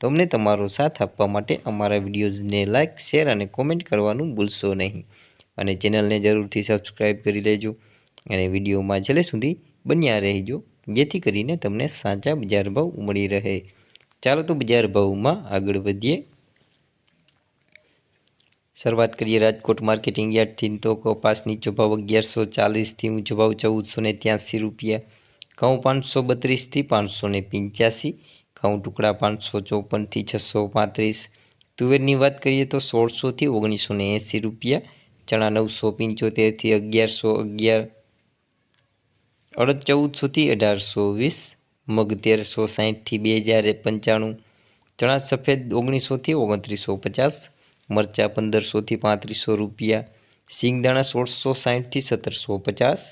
તો અમને તમારો સાથ આપવા માટે અમારા વિડીયોઝને લાઇક, શેર અને કોમેન્ટ કરવાનું ભૂલશો નહીં. અને ચેનલને જરૂરથી સબસ્ક્રાઈબ કરી લેજો અને વિડીયોમાં છેલ્લે સુધી બન્યા રહેજો, જેથી કરીને તમને સાચા બજાર ભાવ મળી રહે. ચાલો તો બજાર ભાવમાં આગળ વધીએ. શરૂઆત કરીએ રાજકોટ માર્કેટિંગ યાર્ડથી. તો કપાસ નીચો ભાવ અગિયારસો ચાલીસથી ઊંચો ભાવ ચૌદસો ને ત્યાંસી રૂપિયા. ઘઉં પાંચસો બત્રીસથી પાંચસો ને પંચ્યાસી. ઘઉં ટુકડા પાંચસો ચોપનથી છસો પાંત્રીસ. તુવેરની વાત કરીએ તો સોળસોથી ઓગણીસો ને એંસી રૂપિયા, ચણા નવસો પંચોતેરથી અગિયારસો અગિયાર, અડદ ચૌદસોથી અઢારસો વીસ, મગ તેરસો સાહીઠથી બે હજાર પંચાણું, ચણા સફેદ ઓગણીસોથી ઓગણત્રીસો પચાસ, મરચાં પંદરસોથી પાંત્રીસો રૂપિયા, સિંગદાણા સોળસો સાહીઠથી સત્તરસો પચાસ,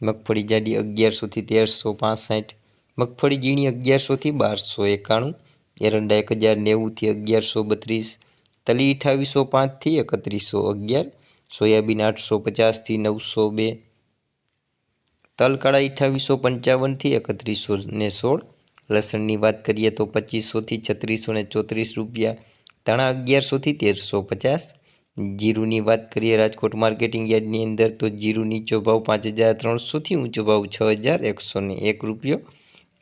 મગફળી જાડી અગિયારસોથી તેરસો પાસઠ મગફળી ઝીણી અગિયારસોથી બારસો એકાણું, એરંડા એક હજાર નેવુંથી અગિયારસો બત્રીસ, તલી અઠાવીસો પાંચથી એકત્રીસો અગિયાર, સોયાબીન આઠસો પચાસથી નવસો બે, તલકાળા અઠાવીસો પંચાવનથી એકત્રીસો ને સોળ, લસણની વાત કરીએ તો પચીસોથી છત્રીસો ને ચોત્રીસ રૂપિયા, ધાણા અગિયારસોથી તેરસો પચાસ, જીરુની વાત કરીએ રાજકોટ માર્કેટિંગ યાર્ડની અંદર તો જીરુ નીચો ભાવ પાંચ હજાર ત્રણસોથી ઊંચો ભાવ છ હજાર એકસો ને એક રૂપિયો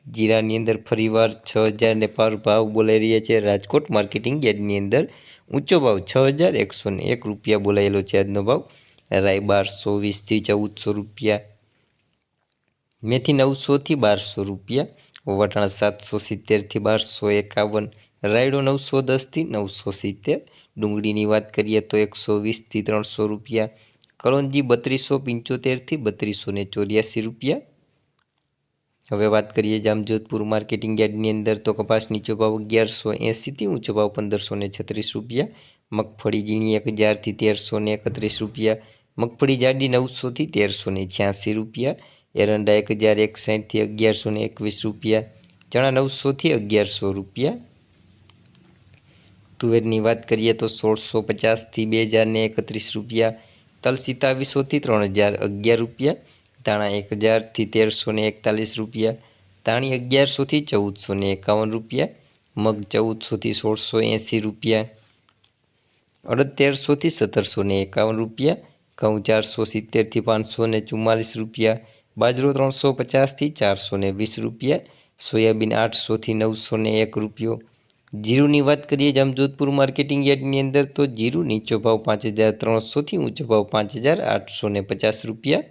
જીરાની અંદર ફરીવાર છ હજારને પાર ભાવ બોલાઈ રહ્યા છે. રાજકોટ માર્કેટિંગ યાર્ડની અંદર ઊંચો ભાવ છ હજાર એકસો ને એક રૂપિયા બોલાયેલો છે આજનો ભાવ. રાય બારસો વીસથી ચૌદસો રૂપિયા, મેથી નવસોથી બારસો રૂપિયા વટાણા સાતસો સિત્તેરથી બારસો એકાવન, રાયડો નવસો દસથી નવસો સિત્તેર, ડુંગળીની વાત કરીએ તો એકસો વીસથી ત્રણસો રૂપિયા કળોંજી બત્રીસો પંચોતેરથી બત્રીસો ચોર્યાસી રૂપિયા હવે વાત કરીએ જામજોધપુર માર્કેટિંગ યાર્ડની અંદર તો કપાસ નીચો ભાવ અગિયારસો એંસીથી ઊંચો ભાવ પંદરસો ને છત્રીસ રૂપિયા મગફળી ઝીણી એક હજારથી તેરસો ને એકત્રીસ રૂપિયા, મગફળી જાડી નવસોથી તેરસો ને છ્યાસી રૂપિયા, એરંડા એક હજાર એકસાઠથી અગિયારસો ને એકવીસ રૂપિયા, ચણા નવસોથી અગિયારસો રૂપિયા. તુવેરની વાત કરીએ તો સોળસો પચાસથી બે હજાર ને એકત્રીસ રૂપિયા તલ સિત્તાવીસોથી ત્રણ હજાર અગિયાર રૂપિયા ધાણા એક હજારથી તેરસો ને એકતાલીસ રૂપિયા, ધાણી અગિયારસોથી ચૌદસો ને એકાવન રૂપિયા, મગ ચૌદસોથી સોળસો એંસી રૂપિયા અડતેરસોથી સત્તરસો ને એકાવન રૂપિયા, ઘઉં ચારસો સિત્તેરથી પાંચસો ને ચુમ્માલીસ રૂપિયા, બાજરો ત્રણસો પચાસથી ચારસો ને વીસ રૂપિયા, સોયાબીન આઠસોથી નવસો ને એક રૂપિયો. જીરુની વાત કરીએ જામજોધપુર માર્કેટિંગ યાર્ડની અંદર તો જીરું નીચો ભાવ પાંચ હજાર ત્રણસોથી ઊંચો ભાવ પાંચ હજાર આઠસો ને પચાસ રૂપિયા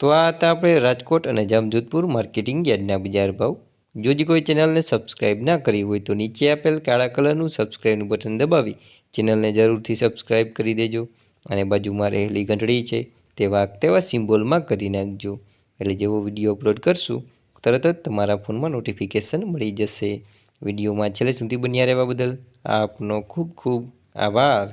તો આ હતા આપણે રાજકોટ અને જામજોધપુર માર્કેટિંગ યાર્ડના બજાર ભાવ. જો જે કોઈ ચેનલને સબસ્ક્રાઈબ ના કરી હોય તો નીચે આપેલ કાળા કલરનું સબસ્ક્રાઈબનું બટન દબાવી ચેનલને જરૂરથી સબસ્ક્રાઈબ કરી દેજો અને બાજુમાં રહેલી ઘંટડી છે તેવા તેવા સિમ્બોલમાં કરી નાખજો. એટલે જેવો વીડિયો અપલોડ કરશું, તરત જ તમારા ફોનમાં નોટિફિકેશન મળી જશે. વિડીયોમાં છેલ્લે સુધી બન્યા રહેવા બદલ આપનો ખૂબ ખૂબ આભાર.